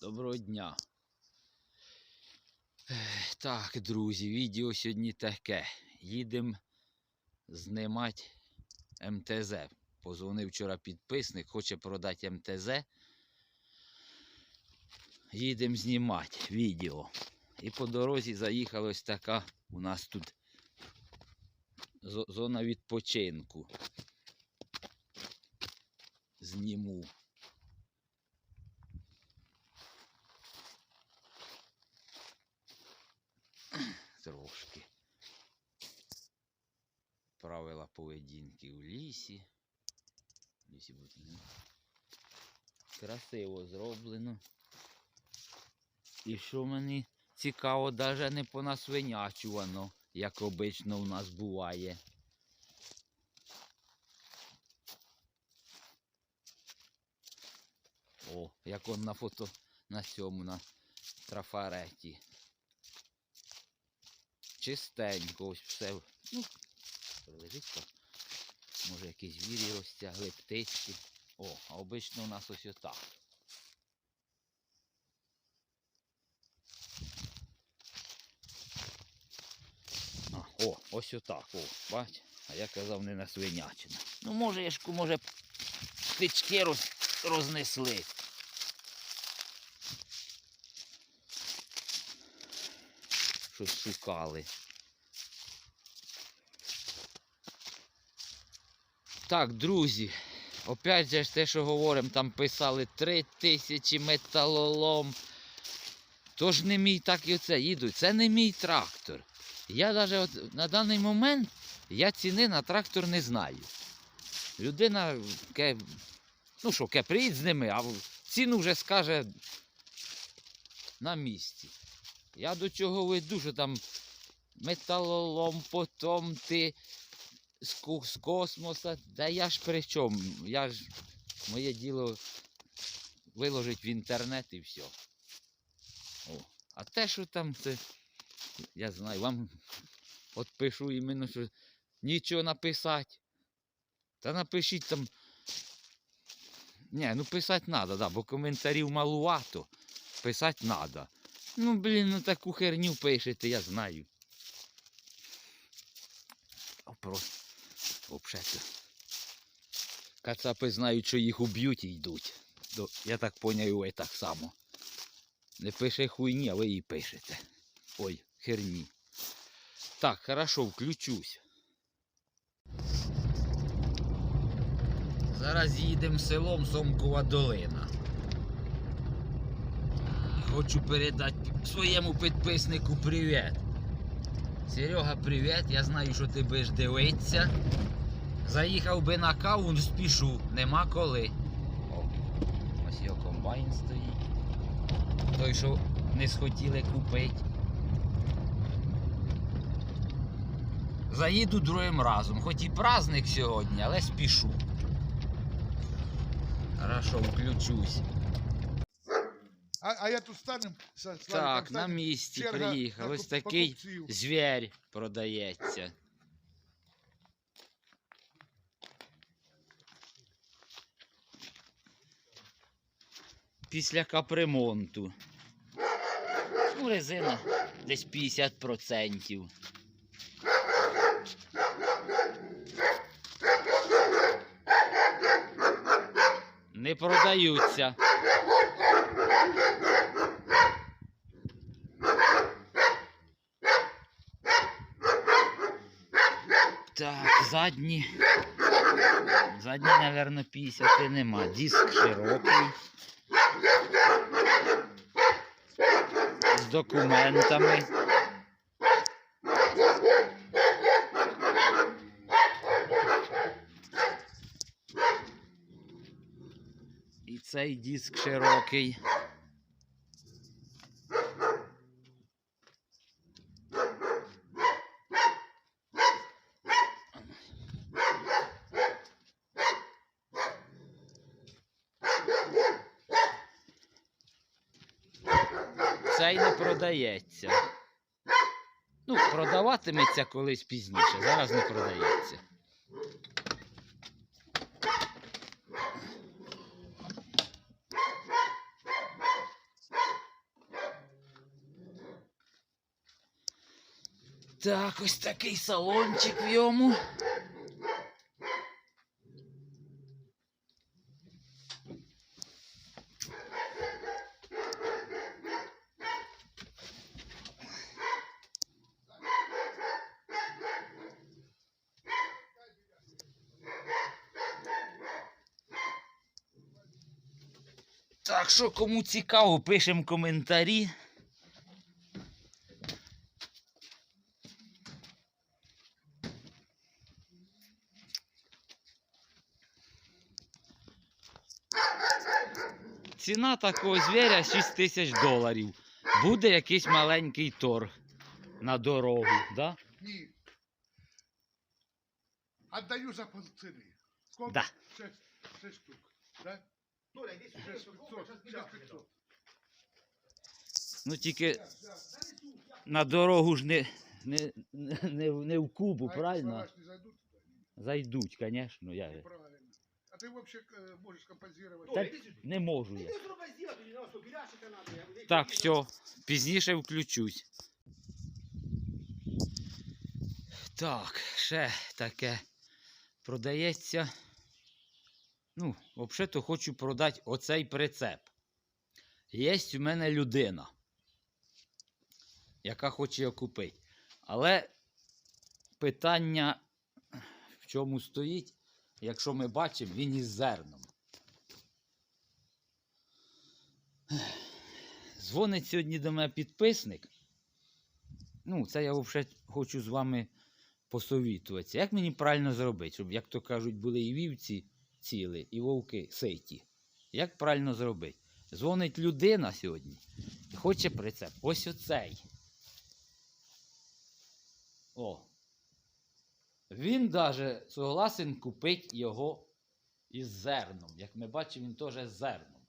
Доброго дня. Так, друзі, відео сьогодні таке. Їдемо знімати МТЗ. Позвонив вчора підписник, хоче продати МТЗ. Їдемо знімати відео. І по дорозі заїхала ось така у нас тут зона відпочинку. Зніму. Трошки. Правила поведінки в лісі. Красиво зроблено. І що мені цікаво, навіть не понасвинячувано, як обично у нас буває. О, як он на фото на цьому, на трафареті чистенько, ось все. Ну, лежить так. Може якісь звірі розтягли, птички. О, а обично у нас ось отак. А, о, ось отак, о, бач. А я казав не на свинячина. Ну, може, я ж, може, птички роз, рознесли. Щось шукали. Так, друзі, опять же те, що говоримо, там писали 3 тисячі металолом. Тож не мій так і оце їдуть. Це не мій трактор. Я навіть на даний момент я ціни на трактор не знаю. Людина, ке, ну що, ке, приїдь з ними, а ціну вже скаже на місці. Я до чого веду, що там металолом, потом ти з, космоса. Да я ж при чому? Я ж моє діло виложить в інтернет і все. О. А те, що там це, я знаю, вам от пишу іменно, що нічого написати. Та напишіть там. Ні, ну писати треба, да, бо коментарів малувато. Писати треба. Ну, блін, ну таку херню пишете, я знаю. А просто взагалі. Кацапи знають, що їх уб'ють і йдуть. Я так поняв, і ви так само. Не пише хуйні, а ви її пишете. Ой, херні. Так, хорошо, включусь. Зараз їдемо селом Сомкова долина. Хочу передати своєму підписнику привіт. Серега, привіт. Я знаю, що ти будеш дивитися. Заїхав би на каву, спішу, нема коли. О, ось його комбайн стоїть. Той, що не схотіли купити. Заїду другим разом, хоч і праздник сьогодні, але спішу. Хорошо, включусь. А, а я тут станем. Так, на місці приїхав. Ось такий звір продається. Після капремонту. Ну, резина десь 50%. Не продаються. Так, задні. Задні, напевно, 50 нема. Диск широкий. З документами. І цей диск широкий. продається. Ну, продаватиметься колись пізніше, зараз не продається. Так, ось такий салончик в йому. Так що, кому цікаво, пишемо коментарі. Ціна такого звіря 6 тисяч доларів. Буде якийсь маленький торг на дорогу, да? Ні. Отдаю за. Сколько? Да. Шесть, шесть штук. Да? Толя, иди сюда, Шесть чтобы пятьсот. сейчас не Шесть дашь пятьсот. Ну тільки на дорогу ж не, не, не, не в Кубу, А эти правильно? слова ж не зайдут? Зайдуть, звісно. Я... Правильно. А ты вообще э, можешь композировать? Толя, Так иди сюда. не можу я. Иди сюда, сделай, ты не знал, что геляшика надо. я говорю, Так, иди, все, пізніше включусь. Так, ще таке продається. Ну, взагалі-то хочу продати оцей прицеп. Є у мене людина, яка хоче його купити. Але питання в чому стоїть, якщо ми бачимо, він із зерном. Дзвонить сьогодні до мене підписник. Ну, це я взагалі хочу з вами посовітуватися. Як мені правильно зробити, щоб, як то кажуть, були і вівці ціли, і вовки ситі. Як правильно зробити? Дзвонить людина сьогодні і хоче прицеп. Ось оцей. О. Він даже согласен купити його із зерном. Як ми бачимо, він теж з зерном.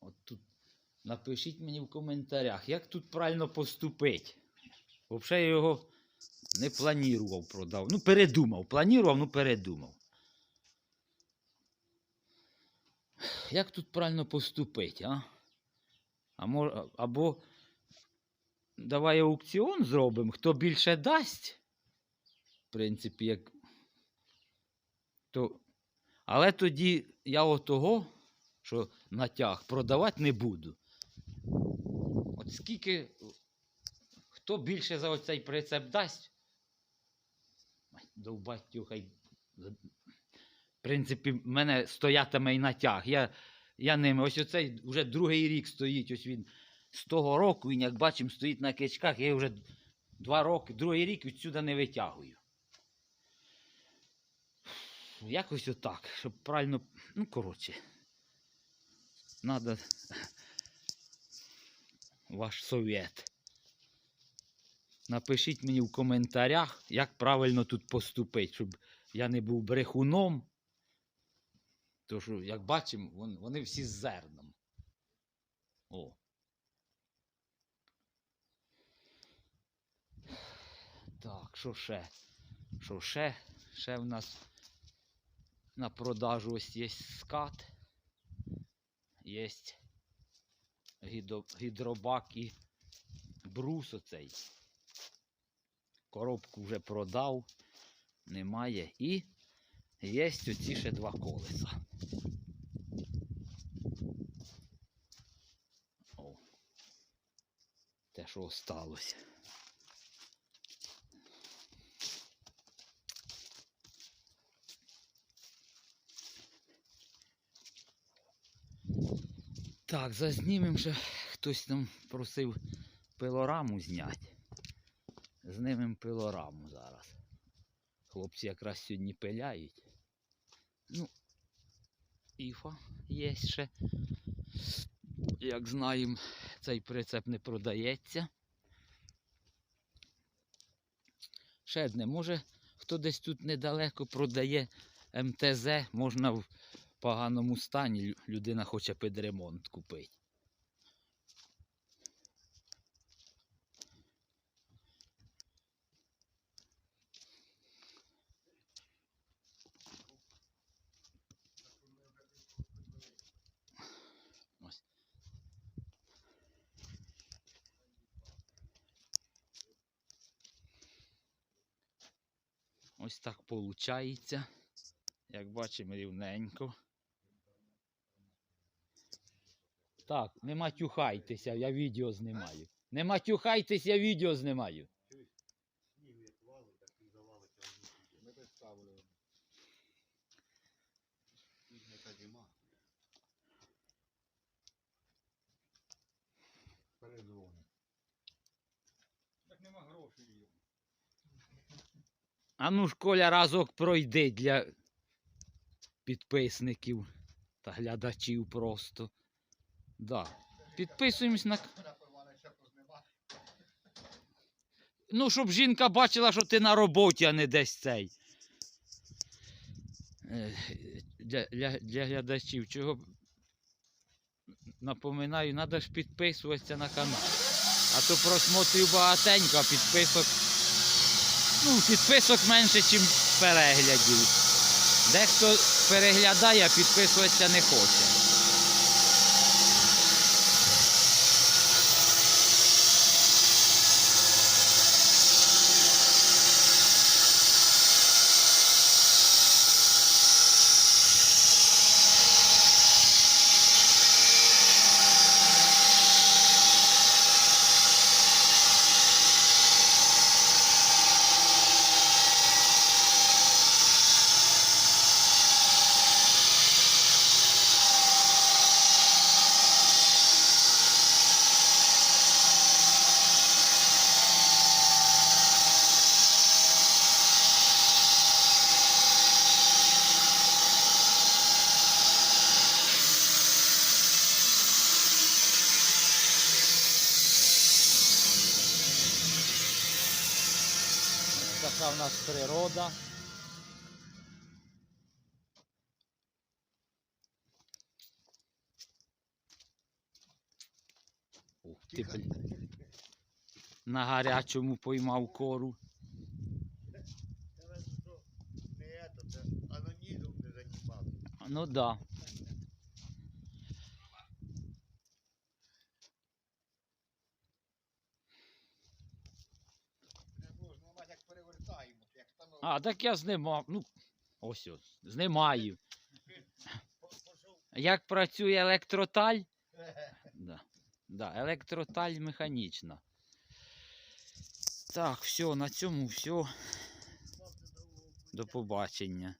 От тут напишіть мені в коментарях, як тут правильно поступити. Взагалі його не планував продав. Ну, передумав. Планував, ну передумав. Як тут правильно поступити, а? а мож, або давай аукціон зробимо, хто більше дасть. В принципі, як. То... Але тоді я отого що натяг продавати не буду. От скільки, хто більше за оцей прицеп дасть? Довбать хай. В принципі, в мене стоятиме і натяг. Я, я ними, ось оцей вже другий рік стоїть. Ось він з того року, він, як бачимо, стоїть на кичках. Я вже два роки, другий рік відсюди не витягую. Якось отак, щоб правильно. Ну, коротше. Надо ваш совет. Напишіть мені в коментарях, як правильно тут поступити, щоб я не був брехуном. Тому що, як бачимо, вони всі з зерном. О. Так, що ще? Що ще? Ще в нас на продажу ось є скат. Є гідробак і брус оцей. Коробку вже продав, немає. І є оці ще два колеса. О. Те, що осталося. Так, зазнімемо ще. Хтось там просив пилораму зняти. Знимемо пилораму зараз. Хлопці якраз сьогодні пиляють. Ну, іфа є ще. Як знаємо, цей прицеп не продається. Ще одне, може, хто десь тут недалеко продає МТЗ, можна в поганому стані людина хоче під ремонт купити. Ось так виходить. Як бачимо, рівненько. Так, не матюхайтеся, я відео знімаю. Не матюхайтеся, я відео знімаю. Передзвони. Так нема грошей. А ну ж, Коля, разок пройди для підписників та глядачів просто. Да. Підписуємось на. Ну, щоб жінка бачила, що ти на роботі, а не десь цей. Е, Для, для, для глядачів. Чого напоминаю, треба ж підписуватися на канал. А то просмотрів багатенько, а підписок. Ну, підписок менше, ніж переглядів. Дехто переглядає, а підписуватися не хоче. Така в нас природа. Ух ти, блін. На гарячому поймав кору. Ну да. Не можна, нема як перевертаємо, як становимо. А, так я знімав. Ну, ось ось, знімаю. Як працює електроталь? Да. Да, електроталь механічна. Так, все, на цьому все. До побачення.